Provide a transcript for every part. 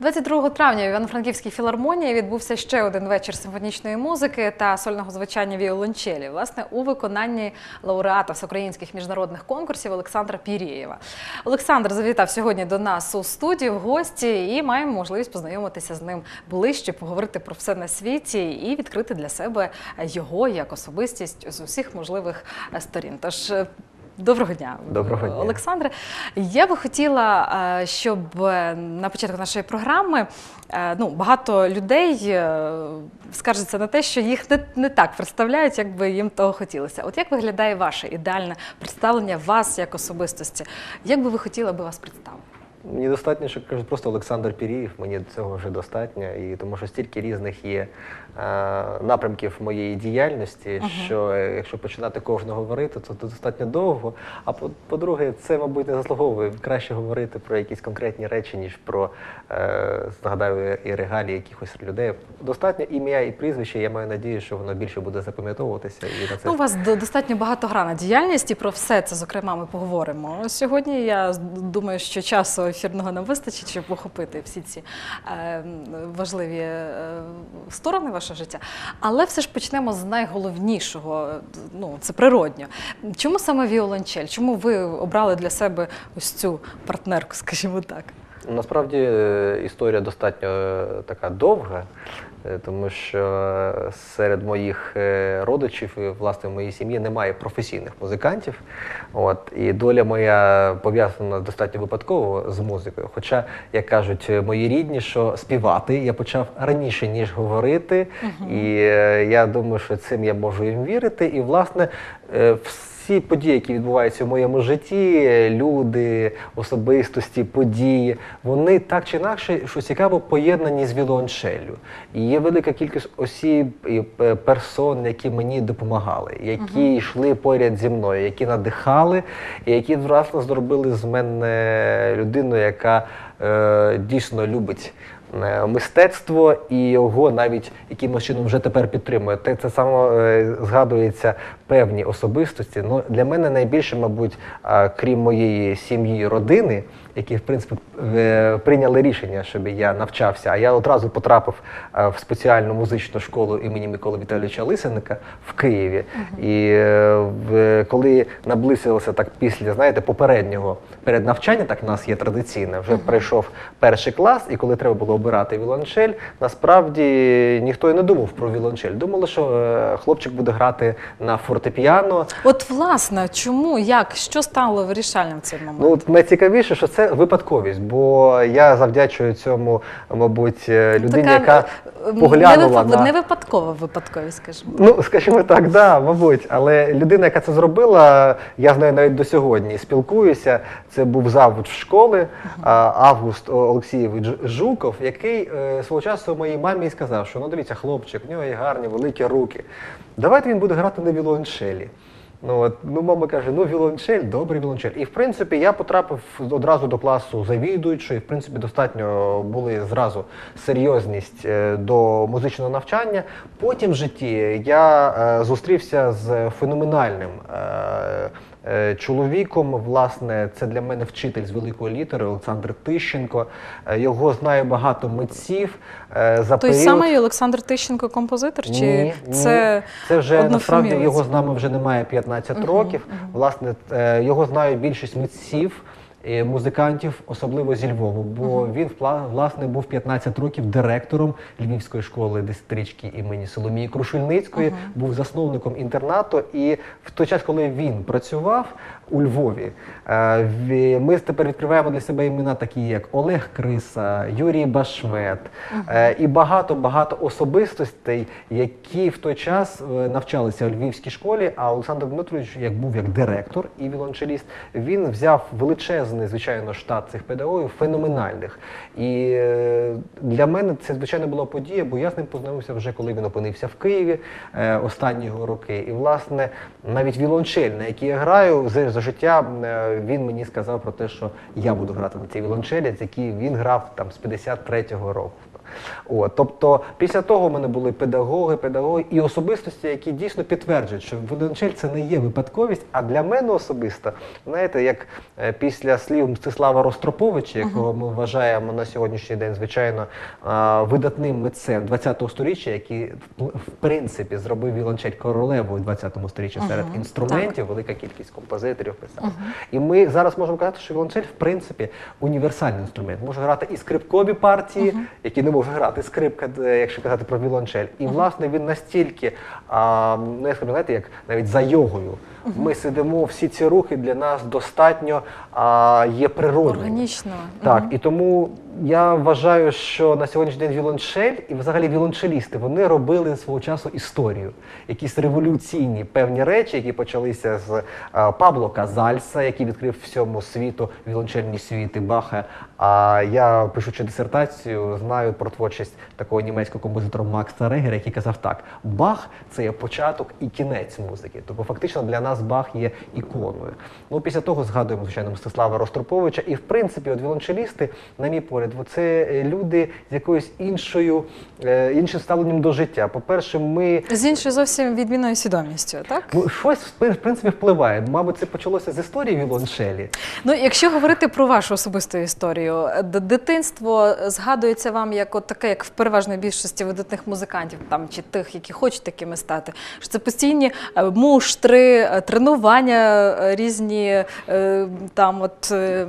22 травня в Івано-Франківській філармонії відбувся ще один вечір симфонічної музики та сольного звучання віолончелі, власне, у виконанні лауреата всеукраїнських міжнародних конкурсів Олександра Пірєєва. Олександр завітав сьогодні до нас у студію в гості і маємо можливість познайомитися з ним ближче, поговорити про все на світі і відкрити для себе його як особистість з усіх можливих сторін. Тож Доброго дня, Доброго дня. Олександре. Я би хотіла, е, щоб е, на початку нашої програми е, ну, багато людей скаржаться на те, що їх не, не так представляють, як би їм того хотілося. От як виглядає ваше ідеальне представлення вас як особистості? Як би ви хотіли аби вас представити? Мені достатньо, що кажуть просто Олександр Піріїв, мені цього вже достатньо, і тому що стільки різних є е, напрямків моєї діяльності, що е, якщо починати кожного говорити, то достатньо довго. А по- по-друге, це, мабуть, не заслуговує краще говорити про якісь конкретні речі, ніж про е, згадаю і регалії якихось людей. Достатньо ім'я і прізвище. Я маю надію, що воно більше буде запам'ятовуватися і на це Ну, у вас до- достатньо багатогранна діяльність, і про все це, зокрема, ми поговоримо. Сьогодні я думаю, що часу ефірного нам вистачить, щоб охопити всі ці е, важливі е, сторони вашого життя. Але все ж почнемо з найголовнішого. Ну, це природньо. Чому саме віолончель? Чому ви обрали для себе ось цю партнерку, скажімо так? Насправді е, історія достатньо така довга, тому що е, серед моїх е, родичів і власне в моїй сім'ї немає професійних музикантів. От, і доля моя пов'язана достатньо випадково з музикою. Хоча, як кажуть е, мої рідні, що співати я почав раніше, ніж говорити. І е, я думаю, що цим я можу їм вірити. І, власне, е, всі події, які відбуваються в моєму житті, люди, особистості, події, вони так чи інакше, що цікаво, поєднані з віолончеллю. І є велика кількість осіб і е, персон, які мені допомагали, які йшли поряд зі мною, які надихали, і які власне зробили з мене людину, яка е, дійсно любить мистецтво і його навіть якимось чином вже тепер підтримує. Те це саме е, згадується певні особистості. Ну для мене найбільше, мабуть, крім моєї сім'ї, родини, які в принципі е, прийняли рішення, щоб я навчався. А я одразу потрапив е, в спеціальну музичну школу імені Миколи Віталійовича Лисеника в Києві. І е, коли наблизилося так після, знаєте, попереднього перед навчанням, так в нас є традиційне, вже прийшов перший клас, і коли треба було обирати віолончель, насправді ніхто і не думав про віолончель. Думали, що хлопчик буде грати на фортепіано. От, власне, чому, як, що стало вирішальним в цей момент? Ну от найцікавіше, що це випадковість, бо я завдячую цьому, мабуть, е, людині, Така, яка е, поглянула не, випа- на не випадкова випадковість, скажімо. Ну, скажімо так, да, мабуть. Але людина, яка це зробила, я з нею навіть до сьогодні спілкуюся. Це був завуч школи Август Олексійович Жуков, який е, свого часу моїй мамі сказав, що ну дивіться, хлопчик, в нього є гарні великі руки. Давайте він буде грати на віолончелі. Ну, от, ну, мама каже, ну віолончель, добрий віолончель. І в принципі я потрапив одразу до класу завідуючої. В принципі, достатньо були зразу серйозність е, до музичного навчання. Потім в житті я е, зустрівся з феноменальним. Е, Чоловіком, власне, це для мене вчитель з великої літери Олександр Тищенко. Е, Його знає багато митців. Е, За Той період... самий Олександр Тищенко композитор? Чи Ні, ні. це, це вже насправді його з нами вже немає 15 років. Власне, е, його знає більшість митців. І Музикантів, особливо зі Львову, бо він вла- власне був 15 років директором Львівської школи дистрички імені Соломії Крушельницької, був засновником інтернату. І в той час, коли він працював у Львові, е, ми тепер відкриваємо для себе імена, такі як Олег Криса, Юрій Башмет е, і багато багато особистостей, які в той час е, навчалися у Львівській школі. А Олександр Дмитрович, як був як директор і віолончеліст, він взяв величезний, звичайно, штат цих педагогів, феноменальних. І для мене це звичайно була подія, бо я з ним познайомився вже коли він опинився в Києві останні його роки. І власне навіть віолончель, на якій я граю, за, життя е, він мені сказав про те, що я буду грати на цій вілончелі, з якій він грав там з 53-го року. От, тобто, після того в мене були педагоги, педагоги і особистості, які дійсно підтверджують, що віолончель це не є випадковість. А для мене особисто, знаєте, як е, після слів Мстислава Ростроповича, якого ми вважаємо на сьогоднішній день, звичайно, видатним митцем ХХ століття, який в- принципі зробив віолончель королевою ХХ століття серед Мгм, інструментів, велика кількість композиторів писала. І ми зараз можемо казати, що віолончель в принципі універсальний інструмент. Може грати і скрипкові партії, які не може грати скрипка, якщо казати про вілончель. І власне він настільки, а, ну я скажу, знаєте, як навіть за йогою. Ми сидимо, всі ці рухи для нас достатньо а, є природними. Органічно. Так, і тому я вважаю, що на сьогоднішній день віолончель і взагалі віолончелісти вони робили свого часу історію, якісь революційні певні речі, які почалися з а, Пабло Казальса, який відкрив всьому світу віолончельні світи Баха. А я пишучи дисертацію, знаю про творчість такого німецького композитора Макса Регера, який казав так: Бах це є початок і кінець музики. Тобто, фактично для нас Бах є іконою. Ну після того згадуємо звичайно Мстислава Ростроповича. І в принципі, от віолончелісти, на мій погляд, це е, люди з якоюсь іншою е, іншим ставленням до життя. По-перше, ми З іншою зовсім відмінною свідомістю, так? ну, щось в принципі впливає. Мабуть, це почалося з історії віолончелі. Ну, якщо говорити про вашу особисту історію, дитинство згадується вам як от таке, як в переважної більшості видатних музикантів, там чи тих, які хочуть такими стати. Що це постійні е, муштри, тренування різні там, от е,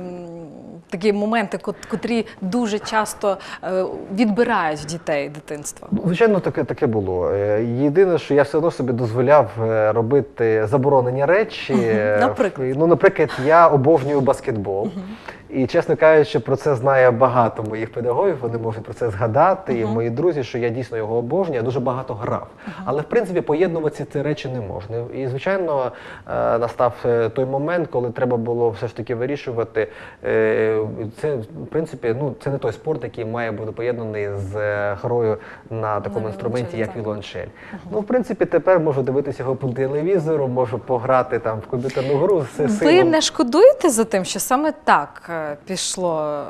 такі моменти, котрі дуже часто е, відбирають в дітей дитинства. Звичайно, таке таке було. Е, Єдине, що я все одно собі дозволяв е, робити заборонені речі. Наприклад? Ну, наприклад, я обожнюю баскетбол. І, чесно кажучи, про це знає багато моїх педагогів. Вони можуть про це згадати. І мої друзі, що я дійсно його обожнюю, я дуже багато грав. Але в принципі поєднувати ці речі не можна. І звичайно, е, настав е, той момент, коли треба було все ж таки вирішувати. е, Це в принципі, ну це не той спорт, який має бути поєднаний з грою на такому інструменті, як так. віолончель. Ну, в принципі, тепер можу дивитися його по телевізору, можу пограти там в комп'ютерну гру з Ви не шкодуєте за тим, що саме так пішло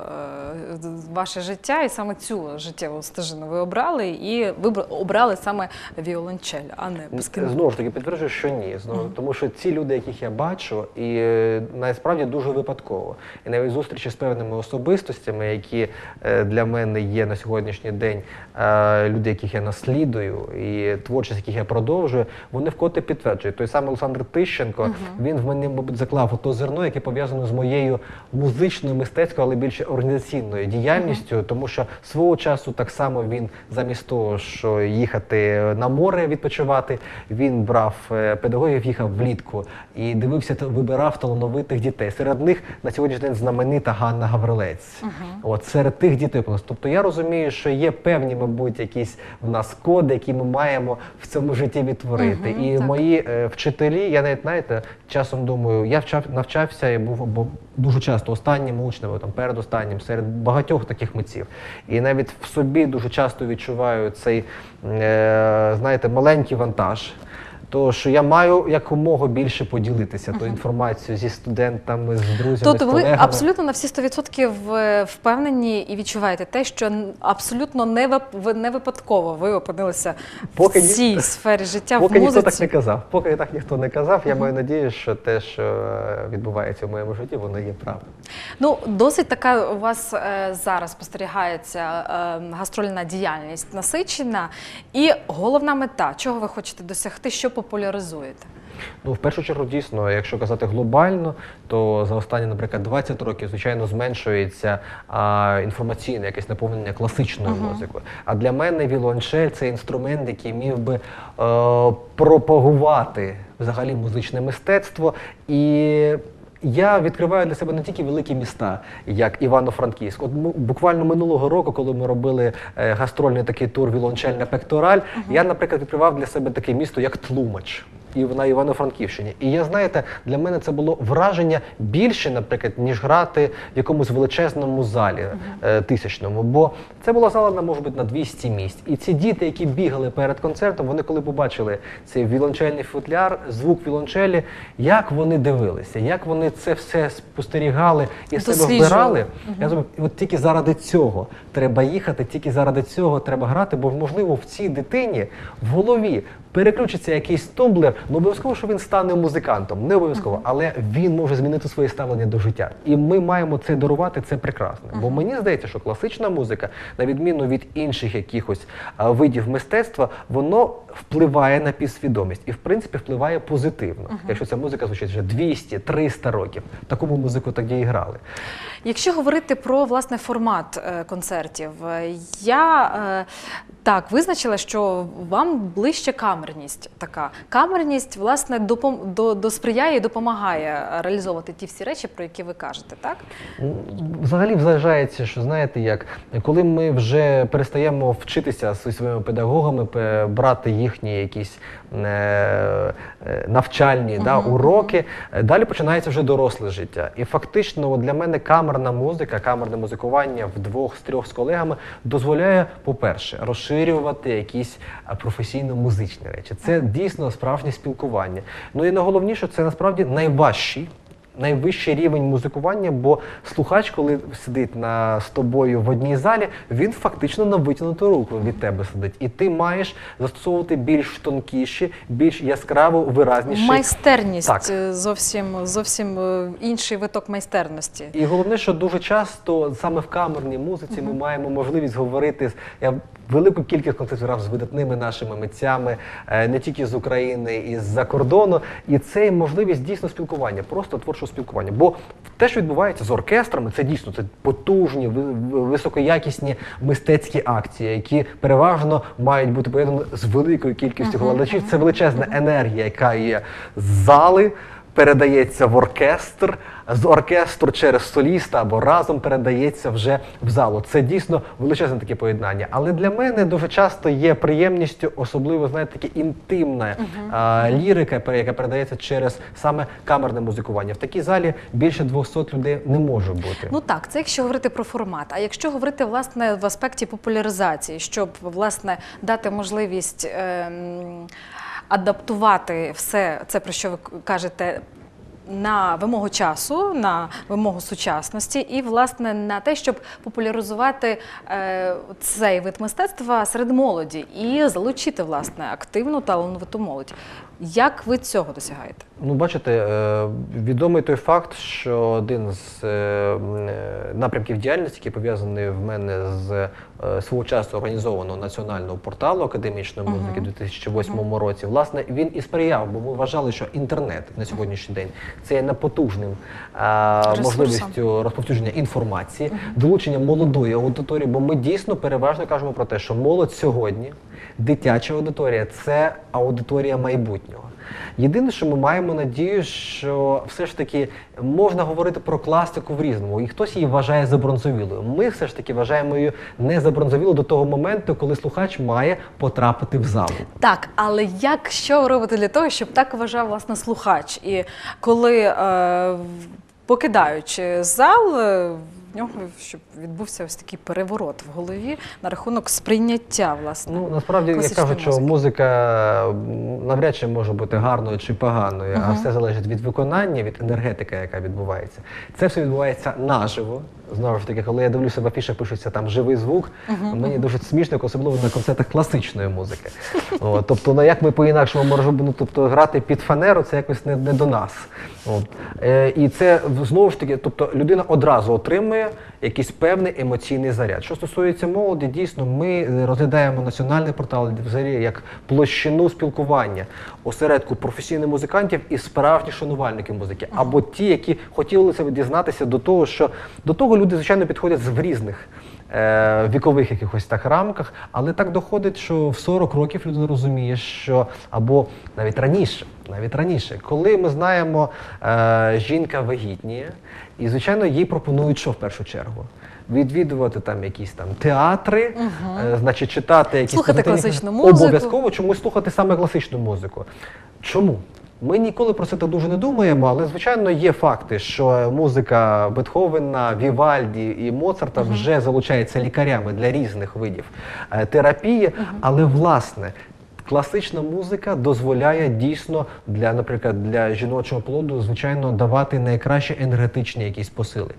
е, ваше життя, і саме цю життєву стежину ви обрали, і вибра- обрали саме віолончель, а не баскетбол? Знову ж таки підтверджую, що ні. Знову тому, що ці люди, яких я бачу, і е, насправді дуже випадково. І навіть зустрічі з певними особистостями, які е, для мене є на сьогоднішній день, люди, яких я наслідую, і творчість, яких я продовжую, вони вкотре підтверджують. Той самий Олександр Тищенко, він в мене, мабуть, заклав то зерно, яке пов'язане з моєю музичною, мистецькою, але більше організаційною діяльністю, тому що свого часу так само він замість того, що їхати на море відпочивати, він брав е, педагогів, їхав влітку і дивився вибирав талановитих дітей. Серед них на сьогоднішній день знаменита Ганна Гаврилець. От серед тих дітей. Тобто я розумію, що є певні, мабуть, якісь в нас коди, які ми маємо в цьому житті відтворити. І так. мої е, вчителі, я навіть знаєте, часом думаю, я вчав, навчався і був або дуже часто останнім учнем, там передостаннім серед багатьох таких митців. І навіть в собі дуже часто відчуваю цей, е, знаєте, маленький вантаж. То що я маю якомога більше поділитися тою інформацією зі студентами, з друзями, Тобто з ви абсолютно на всі 100% е, впевнені і відчуваєте те, що абсолютно не, не випадково ви опинилися Поки в ні- цій сфері життя Поки в ніхто так не казав. Поки так ніхто не казав, я маю надію, що те, що е, відбувається в моєму житті, воно є правдою. Ну, досить така у вас е, зараз спостерігається е, гастрольна діяльність насичена. І головна мета, чого ви хочете досягти, що популяризуєте? Ну, в першу чергу, дійсно, якщо казати глобально, то за останні, наприклад, 20 років, звичайно, зменшується а, інформаційне якесь наповнення класичною музикою. А для мене віолончель це інструмент, який міг би е, пропагувати взагалі музичне мистецтво. І я відкриваю для себе не тільки великі міста, як Івано-Франківськ. От буквально минулого року, коли ми робили е, гастрольний такий тур вілончельна пектораль, я, наприклад, відкривав для себе таке місто, як Тлумач. І на Івано-Франківщині. І я знаєте, для мене це було враження більше, наприклад, ніж грати в якомусь величезному залі е, тисячному. Бо це була зала, на, може бути, на 200 місць. І ці діти, які бігали перед концертом, вони коли побачили цей віолончельний футляр, звук віолончелі, як вони дивилися, як вони це все спостерігали і себе вбирали. Я думаю, от тільки заради цього треба їхати, тільки заради цього треба грати, бо можливо в цій дитині в голові переключиться якийсь тумблер. Ну обов'язково, що він стане музикантом, не обов'язково, але він може змінити своє ставлення до життя. І ми маємо це дарувати. Це прекрасно. Бо мені здається, що класична музика, на відміну від інших якихось а, видів мистецтва, воно впливає на підсвідомість і в принципі впливає позитивно. Якщо ця музика звучить вже 200-300 років, таку ми музику тоді і грали. Якщо говорити про власне формат е, концертів, е, я е, так визначила, що вам ближче камерність. Така камерність власне допом до, досприяє і допомагає реалізовувати ті всі речі, про які ви кажете, так? Ну, Взагалі вважається, що знаєте, як коли ми вже перестаємо вчитися зі своїми педагогами, брати їхні якісь е, е, навчальні да, уроки, е, далі починається вже доросле життя. І фактично для мене камерна музика, камерне музикування вдвох з трьох з колегами дозволяє, по-перше, розширювати якісь професійно-музичні речі. Це дійсно справжнє спілкування. Ну і найголовніше, це насправді найважчий найвищий рівень музикування, бо слухач, коли сидить на, з тобою в одній залі, він фактично на витягнуту руку від тебе сидить. І ти маєш застосовувати більш тонкіші, більш яскраву, виразніші. Майстерність Так. е, зовсім зовсім е, інший виток майстерності. І головне, що дуже часто саме в камерній музиці ми маємо можливість говорити з я велику кількість концертів з видатними нашими митцями, е, не тільки з України, і з-за кордону. І це можливість дійсно спілкування, просто творчого спілкування. Бо те, що відбувається з оркестрами, це дійсно це потужні, ви- ви- високоякісні мистецькі акції, які переважно мають бути поєднані з великою кількістю глядачів. Це величезна енергія, яка є з зали передається в оркестр, з оркестру через соліста або разом передається вже в залу. Це дійсно величезне таке поєднання. Але для мене дуже часто є приємністю, особливо знаєте, таке інтимна а, лірика, яка передається через саме камерне музикування. В такій залі більше 200 людей не може бути. Ну так, це якщо говорити про формат. А якщо говорити власне в аспекті популяризації, щоб власне дати можливість ем, адаптувати все це, про що ви кажете. На вимогу часу, на вимогу сучасності, і власне на те, щоб популяризувати е, цей вид мистецтва серед молоді і залучити власне активну талановиту молодь. Як ви цього досягаєте? Ну, бачите, е, відомий той факт, що один з е, е, напрямків діяльності, який пов'язаний в мене з свого часу організованого національного порталу академічної музики у 2008 році, власне, він і сприяв, бо ми вважали, що інтернет на сьогоднішній день це є непотужним Ресурсом. можливістю розповсюдження інформації, долучення молодої аудиторії, бо ми дійсно переважно кажемо про те, що молодь сьогодні, дитяча аудиторія це аудиторія майбутнього. Єдине, що ми маємо надію, що все ж таки можна говорити про класику в різному, і хтось її вважає забронзовілою. Ми все ж таки вважаємо її не забронзовілою до того моменту, коли слухач має потрапити в залу. Так, але як що робити для того, щоб так вважав власне слухач? І коли е, покидаючи зал, нього щоб відбувся ось такий переворот в голові на рахунок сприйняття власне. Ну насправді я кажу, що музика навряд чи може бути гарною чи поганою, а все залежить від виконання, від енергетики, яка відбувається. Це все відбувається наживо. Знову ж таки, коли я дивлюся в афішах, пишеться там живий звук. Мені дуже смішно, особливо на концертах класичної музики. От, тобто, ну як ми по-інакшому можемо ну, тобто, грати під фанеру, це якось не, не до нас. От. Е, і це знову ж таки, тобто людина одразу отримує якийсь певний емоційний заряд. Що стосується молоді, дійсно, ми е, розглядаємо національний портал взагалі як площину спілкування осередку професійних музикантів і справжніх шанувальників музики, або ті, які хотіли себе дізнатися до того, що до того люди, звичайно, підходять з в різних е, вікових якихось так рамках, але так доходить, що в 40 років людина розуміє, що або навіть раніше, навіть раніше, коли ми знаємо, е, жінка вагітніє, і звичайно їй пропонують що в першу чергу. Відвідувати там якісь там театри, е, значить читати якісь Слухати позитивні- класичну музику. Обов'язково чомусь слухати саме класичну музику. Чому? Ми ніколи про це так дуже не думаємо, але звичайно є факти, що музика Бетховена, Вівальді і Моцарта вже залучається лікарями для різних видів е, терапії. Але власне класична музика дозволяє дійсно для, наприклад, для жіночого плоду, звичайно, давати найкращі енергетичні якісь посили,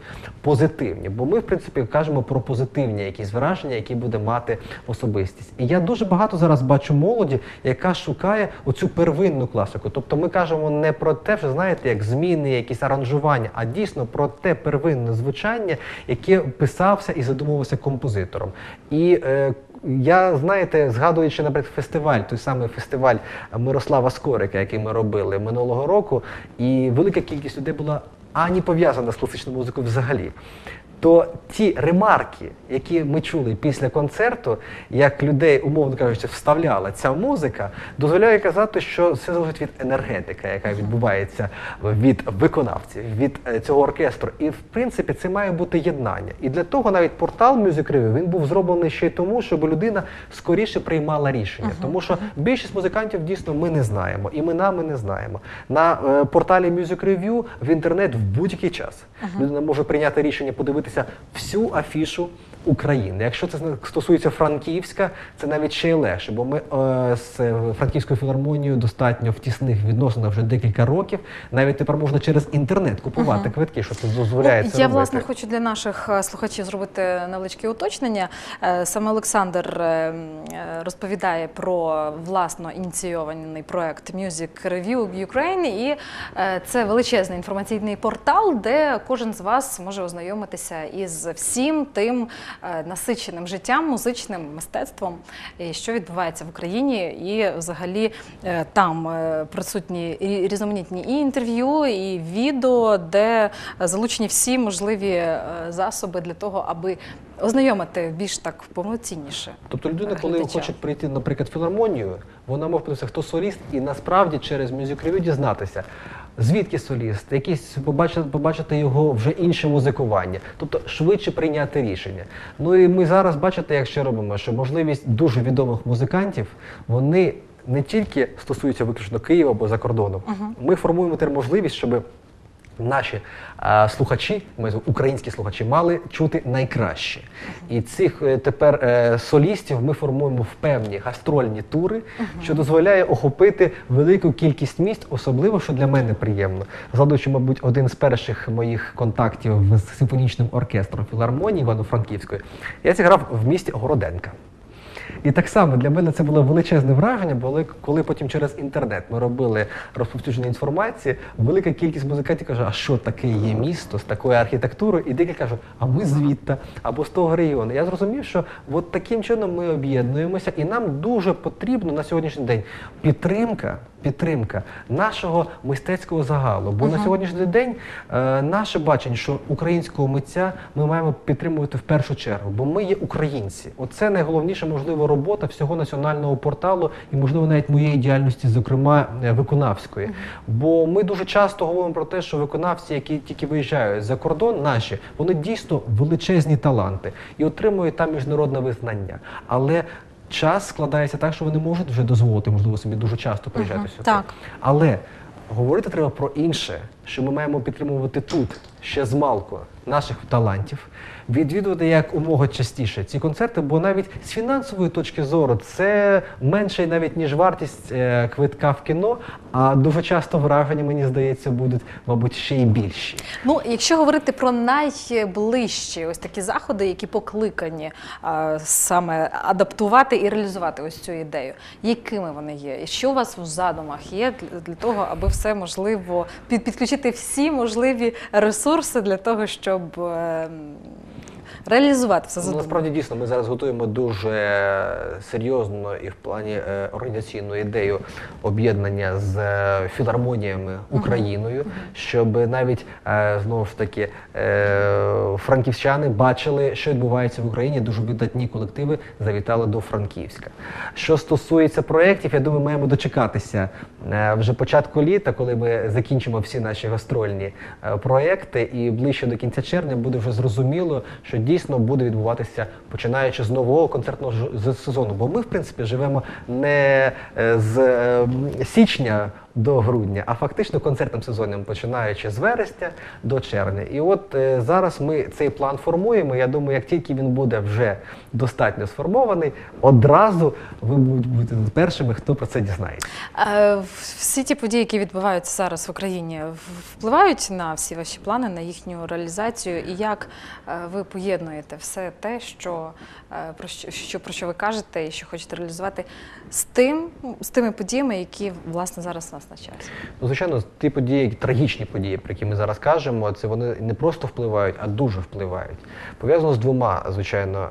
позитивні. Бо ми, в принципі, кажемо про позитивні якісь враження, які буде мати особистість. І я дуже багато зараз бачу молоді, яка шукає оцю первинну класику. Тобто ми кажемо не про те, що знаєте, як зміни, якісь аранжування, а дійсно про те первинне звучання, яке писався і задумувався композитором. І е, я, знаєте, згадуючи, наприклад, фестиваль, той самий фестиваль Мирослава Скорика, який ми робили минулого року, і велика кількість людей була ані пов'язана з класичною музикою взагалі. То ті ремарки, які ми чули після концерту, як людей, умовно кажучи, вставляла ця музика, дозволяє казати, що це залежить від енергетики, яка відбувається від виконавців, від е, цього оркестру. І в принципі це має бути єднання. І для того навіть портал Music Review, він був зроблений ще й тому, щоб людина скоріше приймала рішення. Тому що більшість музикантів дійсно ми не знаємо, імена ми не знаємо. На е, порталі Music Review в інтернет в будь-який час людина може прийняти рішення подивитися всю афішу України. Якщо це стосується Франківська, це навіть ще й легше, бо ми е, з Франківською філармонією достатньо в тісних відносинах вже декілька років. Навіть тепер можна через інтернет купувати квитки, що це дозволяє. Ну, це я робити. власне хочу для наших е, слухачів зробити невеличке уточнення. Е, Саме Олександр е, розповідає про власно ініційований проект Music Review Ukraine, і це величезний інформаційний портал, де кожен з вас може ознайомитися із всім тим насиченим життям, музичним мистецтвом, і що відбувається в Україні, і взагалі е, там е, присутні різноманітні і інтерв'ю, і відео, де залучені всі можливі е, засоби для того, аби ознайомити більш так повноцінніше. Тобто людина, коли глядача. хоче прийти, наприклад, в філармонію, вона може подивитися, хто соліст, і насправді через Review дізнатися, звідки соліст, якісь побачити, побачити його вже інше музикування, тобто швидше прийняти рішення. Ну і ми зараз бачите, як ще робимо, що можливість дуже відомих музикантів, вони не тільки стосуються виключно Києва або за кордоном. Ми формуємо тепер можливість, щоб наші е, слухачі, ми українські слухачі, мали чути найкраще. І цих е, тепер е, солістів ми формуємо в певні гастрольні тури, що дозволяє охопити велику кількість міст, особливо що для мене приємно. Згадуючи, мабуть, один з перших моїх контактів з симфонічним оркестром філармонії Івано-Франківської, я зіграв в місті Городенка. І так само для мене це було величезне враження, бо коли- потім через інтернет ми робили розповсюдження інформації, велика кількість музикантів каже, а що таке є місто з такою архітектурою? І деякі кажуть, а ми звідти, або з того регіону. Я зрозумів, що от таким чином ми об'єднуємося, і нам дуже потрібно на сьогоднішній день підтримка. Підтримка нашого мистецького загалу. Бо на сьогоднішній день е, наше бачення, що українського митця ми маємо підтримувати в першу чергу, бо ми є українці. Оце найголовніша можливо робота всього національного порталу і, можливо, навіть моєї діяльності, зокрема е, виконавської. Бо ми дуже часто говоримо про те, що виконавці, які тільки виїжджають за кордон, наші, вони дійсно величезні таланти і отримують там міжнародне визнання. Але час складається так, що вони можуть вже дозволити, можливо, собі дуже часто приїжджати Мгм, сюди. так. Але говорити треба про інше, що ми маємо підтримувати тут ще з малку наших талантів, відвідувати як умога частіше ці концерти, бо навіть з фінансової точки зору це менше навіть ніж вартість е, квитка в кіно, а дуже часто враження, мені здається, будуть, мабуть, ще й більші. Ну, якщо говорити про найближчі ось такі заходи, які покликані а, саме адаптувати і реалізувати ось цю ідею, якими вони є? І що у вас в задумах є для, того, аби все можливо під, підключити всі можливі ресурси для того, щоб е, м, реалізувати все Ну, задумане? Насправді дійсно ми зараз готуємо дуже серйозно і в плані е, організаційну ідею об'єднання з е, філармоніями Україною, щоб навіть е, знову ж таки франківчани бачили, що відбувається в Україні. Дуже видатні колективи завітали до Франківська. Що стосується проєктів, я думаю, маємо дочекатися вже початку літа, коли ми закінчимо всі наші гастрольні проекти, і ближче до кінця червня буде вже зрозуміло, що дійсно буде відбуватися починаючи з нового концертного сезону. Бо ми, в принципі, живемо не е, з е, січня. До грудня, а фактично концертним сезоном починаючи з вересня до червня. І от е, зараз ми цей план формуємо. Я думаю, як тільки він буде вже достатньо сформований, одразу ви будете першими, хто про це дізнається. Е, Всі ті події, які відбуваються зараз в Україні, впливають на всі ваші плани, на їхню реалізацію, і як е, ви поєднуєте все те, що е, про що, про що ви кажете, і що хочете реалізувати, з тим, з тими подіями, які власне зараз нас на часі. Ну, звичайно, ті події, трагічні події, про які ми зараз кажемо, це вони не просто впливають, а дуже впливають. Пов'язано з двома, звичайно,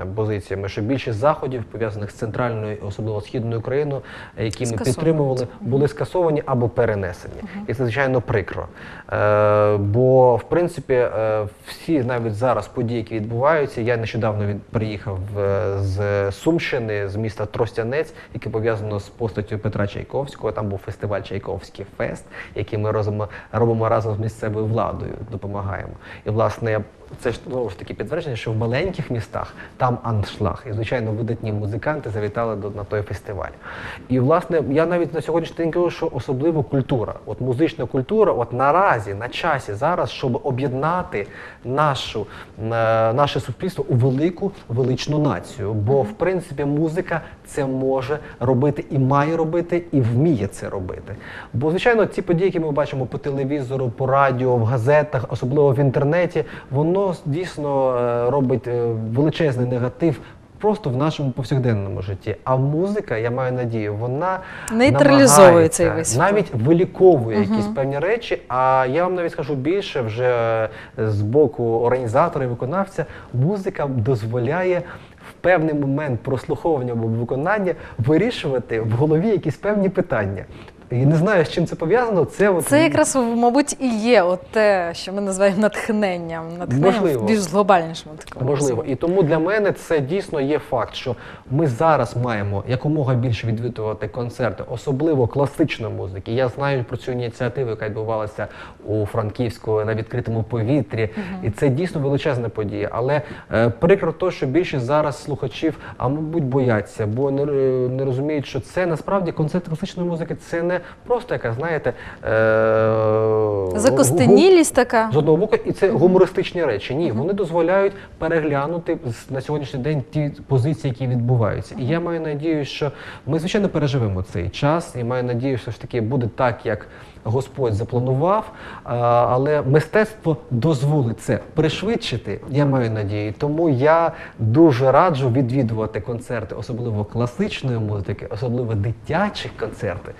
ем, позиціями, що більшість заходів, пов'язаних з центральною, особливо східною Україною, які ми підтримували, були скасовані або перенесені. І це звичайно прикро. Е, бо, в принципі, е, всі навіть зараз події, які відбуваються, я нещодавно приїхав е, з Сумщини, з міста Тростянець, яке пов'язано з постаттю Петра Чайковського. Там був фестиваль Чайковський фест, який ми робимо разом з місцевою владою, допомагаємо. І власне. Це ж знову ж таки підтвердження, що в маленьких містах там аншлаг. І, звичайно, видатні музиканти завітали до, на той фестиваль. І, власне, я навіть на сьогоднішній день кажу, що особливо культура, от музична культура, от наразі, на часі зараз, щоб об'єднати нашу, е, наше суспільство у велику величну націю. Бо, в принципі, музика це може робити і має робити, і вміє це робити. Бо, звичайно, ці події, які ми бачимо по телевізору, по радіо, в газетах, особливо в інтернеті, воно дійсно е, робить е, величезний негатив. Просто в нашому повсякденному житті. А музика, я маю надію, вона Нейтралізовує цей весь навіть виліковує якісь певні речі. А я вам навіть скажу більше, вже е, з боку організатора і виконавця, музика дозволяє в певний момент прослуховування або виконання вирішувати в голові якісь певні питання. І не знаю, з чим це пов'язано. Це, от, Це якраз, мабуть, і є от те, що ми називаємо натхненням, натхненням Можливо. в більш глобальнішому такому. Можливо, і тому для мене це дійсно є факт, що ми зараз маємо якомога більше відвідувати концерти, особливо класичної музики. Я знаю про цю ініціативу, яка відбувалася у Франківську на відкритому повітрі, і це дійсно величезна подія. Але е, прикро то, що більшість зараз слухачів, а мабуть, бояться, бо не, не розуміють, що це насправді концерт класичної музики. Це не просто яка, знаєте, е, Закостенілість така. з одного боку, і це гумористичні речі. Ні, вони дозволяють переглянути на сьогоднішній день ті позиції, які відбуваються. І я маю надію, що ми звичайно переживемо цей час, і маю надію, що ж таки буде так, як Господь запланував. Але мистецтво дозволить це пришвидшити. Я маю надію. Тому я дуже раджу відвідувати концерти, особливо класичної музики, особливо дитячі концерти.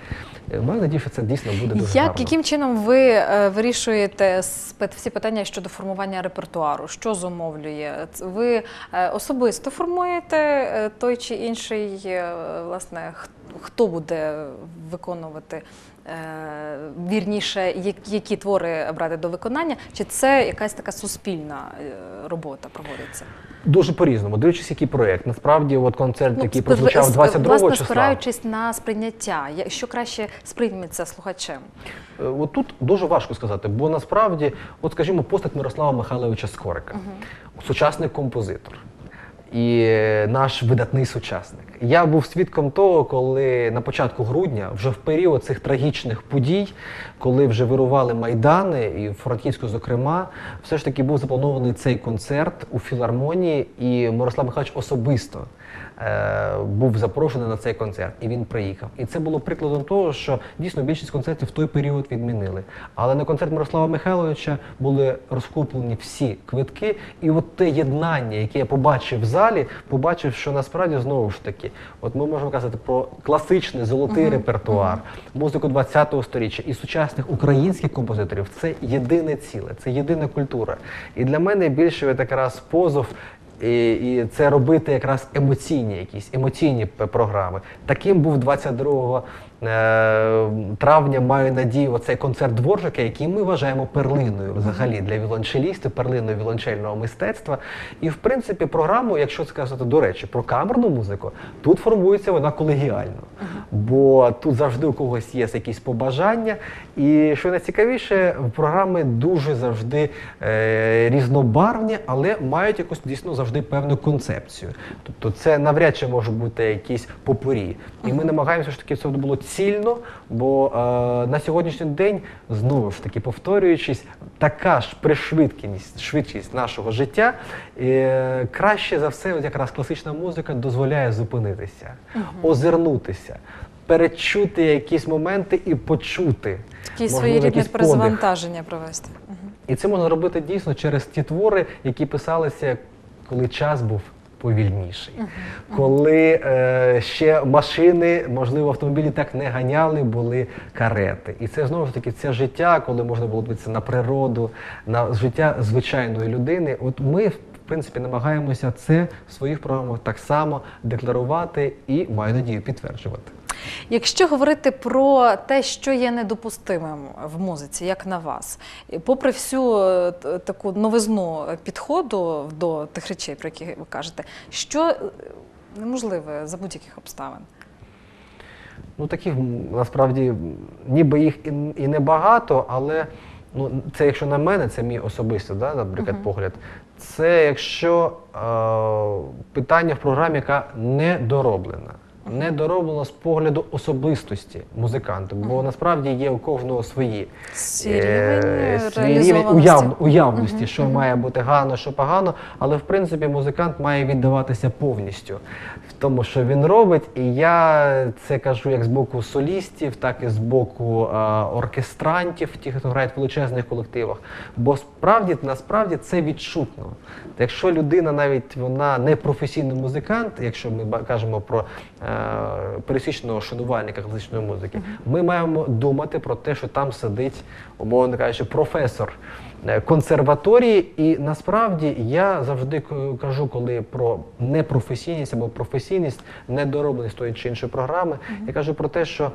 Е, Маю надію, що це дійсно буде дуже Як, гарно. яким чином ви е, вирішуєте всі питання щодо формування репертуару? Що зумовлює? Ви е, особисто формуєте е, той чи інший, е, власне, хто буде виконувати е, вірніше, які твори брати до виконання? Чи це якась така суспільна робота проводиться? Дуже по-різному, дивлячись, який проєкт. Насправді, от концерт, який прозвучав сп- 22 власне, числа. спираючись на сприйняття, що краще сприйметься слухачем? Е, От тут дуже важко сказати, бо насправді, от скажімо, постать Мирослава Михайловича Скорика, сучасний композитор і наш видатний сучасник. Я був свідком того, коли на початку грудня, вже в період цих трагічних подій, коли вже вирували майдани, і в Франківську, зокрема, все ж таки був запланований цей концерт у філармонії, і Мирослав Михайлович особисто був запрошений на цей концерт, і він приїхав. І це було прикладом того, що дійсно більшість концертів в той період відмінили. Але на концерт Мирослава Михайловича були розкуплені всі квитки, і от те єднання, яке я побачив в залі, побачив, що насправді знову ж таки, от ми можемо казати про класичний золотий репертуар, музику 20-го сторіччя і сучасних українських композиторів. Це єдине ціле, це єдина культура. І для мене більше якраз позов. І, і це робити якраз емоційні якісь емоційні програми. Таким був 22 е, травня, маю надію, оцей концерт Дворжика, який ми вважаємо перлиною взагалі для віолончелістів, перлиною віолончельного мистецтва. І в принципі, програму, якщо сказати до речі, про камерну музику, тут формується вона колегіально. Бо тут завжди у когось є якісь побажання. І що найцікавіше, програми дуже завжди е, різнобарвні, але мають якусь дійсно завжди певну концепцію. Тобто це навряд чи може бути якісь попурі. І ми намагаємося, щоб таки це було цільно, бо е, на сьогоднішній день, знову ж таки повторюючись, така ж пришвидкість, швидкість нашого життя, е, краще за все, от якраз класична музика дозволяє зупинитися, озирнутися. Перечути якісь моменти і почути Такий можливо, своєрідне перезавантаження провести. І це можна робити дійсно через ті твори, які писалися, коли час був повільніший, коли е, ще машини, можливо, автомобілі так не ганяли, були карети. І це знову ж таки це життя, коли можна було дивитися на природу, на життя звичайної людини. От ми. В принципі, намагаємося це в своїх програмах так само декларувати і маю надію підтверджувати. Якщо говорити про те, що є недопустимим в музиці, як на вас, попри всю е, таку новизну підходу до тих речей, про які ви кажете, що е, неможливе за будь-яких обставин? Ну таких насправді ніби їх і, небагато, але ну, це якщо на мене, це мій особистий, да, наприклад, погляд. Це якщо е, питання в програмі, яка не дороблена. Не дороблена з погляду особистості музиканта, бо насправді є у кожного свої Свій е, рівень свій рівень уяв, уявності, що має бути гарно, що погано, але в принципі музикант має віддаватися повністю тому, що він робить. І я це кажу як з боку солістів, так і з боку е, оркестрантів, ті, хто грають в величезних колективах. Бо справді насправді це відчутно. Якщо людина навіть вона не професійний музикант, якщо ми кажемо про е, пересічного шанувальника класичної музики, ми маємо думати про те, що там сидить, умовно кажучи, професор консерваторії. І насправді я завжди кажу, коли про непрофесійність або професійність, недоробленість тої чи іншої програми, я кажу про те, що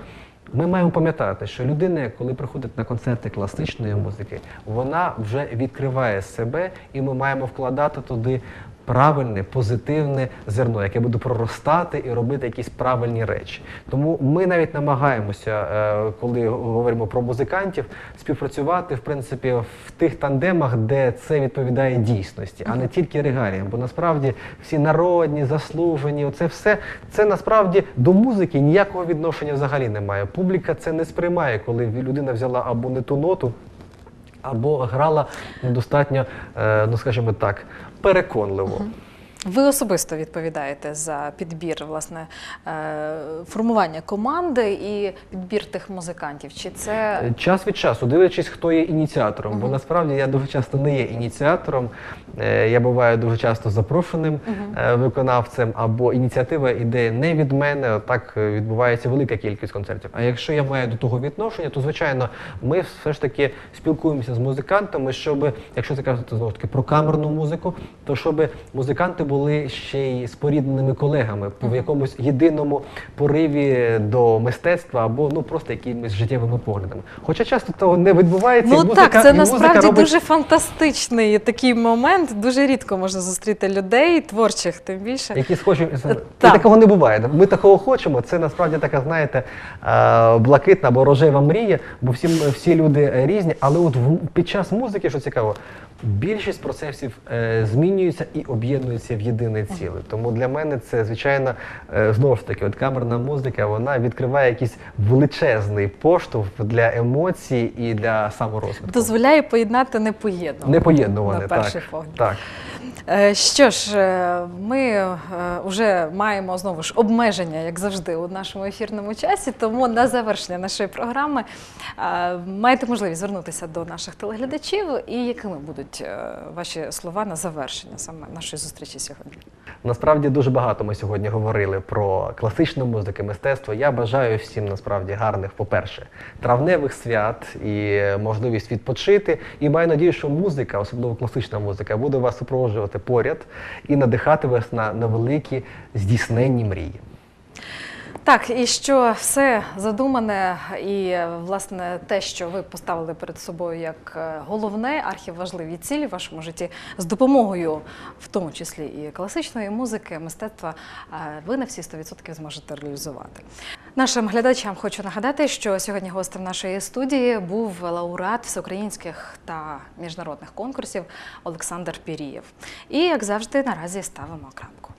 ми маємо пам'ятати, що людина, коли приходить на концерти класичної музики, вона вже відкриває себе, і ми маємо вкладати туди правильне, позитивне зерно, яке буде проростати і робити якісь правильні речі. Тому ми навіть намагаємося, е, коли говоримо про музикантів, співпрацювати в принципі в тих тандемах, де це відповідає дійсності, а не тільки регаліям. Бо насправді всі народні, заслужені, оце все це насправді до музики ніякого відношення взагалі немає. Публіка це не сприймає, коли людина взяла або не ту ноту. Або грала недостатньо, е, ну скажімо так, переконливо. Ви особисто відповідаєте за підбір власне е, формування команди і підбір тих музикантів. Чи це Час від часу, дивлячись, хто є ініціатором. Бо насправді я дуже часто не є ініціатором. Е, Я буваю дуже часто запрошеним е, виконавцем, або ініціатива іде не від мене. Так відбувається велика кількість концертів. А якщо я маю до того відношення, то звичайно ми все ж таки спілкуємося з музикантами, щоб, якщо це казати знову таки про камерну музику, то щоб музиканти були ще й спорідненими колегами в якомусь єдиному пориві до мистецтва або ну просто якимись життєвими поглядами. Хоча часто того не відбувається. і ну музика, так, це і насправді робить... дуже фантастичний такий момент. Дуже рідко можна зустріти людей, творчих, тим більше. Які схожі і так. такого не буває. Ми такого хочемо. Це насправді така, знаєте, е, блакитна або рожева мрія, бо всі, всі люди е, різні. Але от під час музики, що цікаво, більшість процесів е, змінюються і об'єднуються в єдине ціле. Тому для мене це, звичайно, е, знову ж таки, от камерна музика, вона відкриває якийсь величезний поштовх для емоцій і для саморозвитку. Дозволяє поєднати непоєднане. Непоєднуване, на так. перший погляд. так. Е, Що ж, е, ми вже маємо знову ж обмеження, як завжди, у нашому ефірному часі. Тому на завершення нашої програми маєте можливість звернутися до наших телеглядачів. І якими будуть ваші слова на завершення саме нашої зустрічі сьогодні? Насправді дуже багато ми сьогодні говорили про класичну музику, мистецтво. Я бажаю всім насправді гарних, по-перше, травневих свят і можливість відпочити. І маю надію, що музика, особливо класична музика, буде вас супроводжувати поряд і надихати вас на, на великі здійсненні мрії. Так, і що все задумане, і власне те, що ви поставили перед собою як е, головне, архіважливі цілі в вашому житті, з допомогою, в тому числі і класичної музики, мистецтва, е, ви на всі 100% зможете реалізувати. Нашим глядачам хочу нагадати, що сьогодні гостем нашої студії був лауреат всеукраїнських та міжнародних конкурсів Олександр Пірієв. І як завжди, наразі ставимо крапку.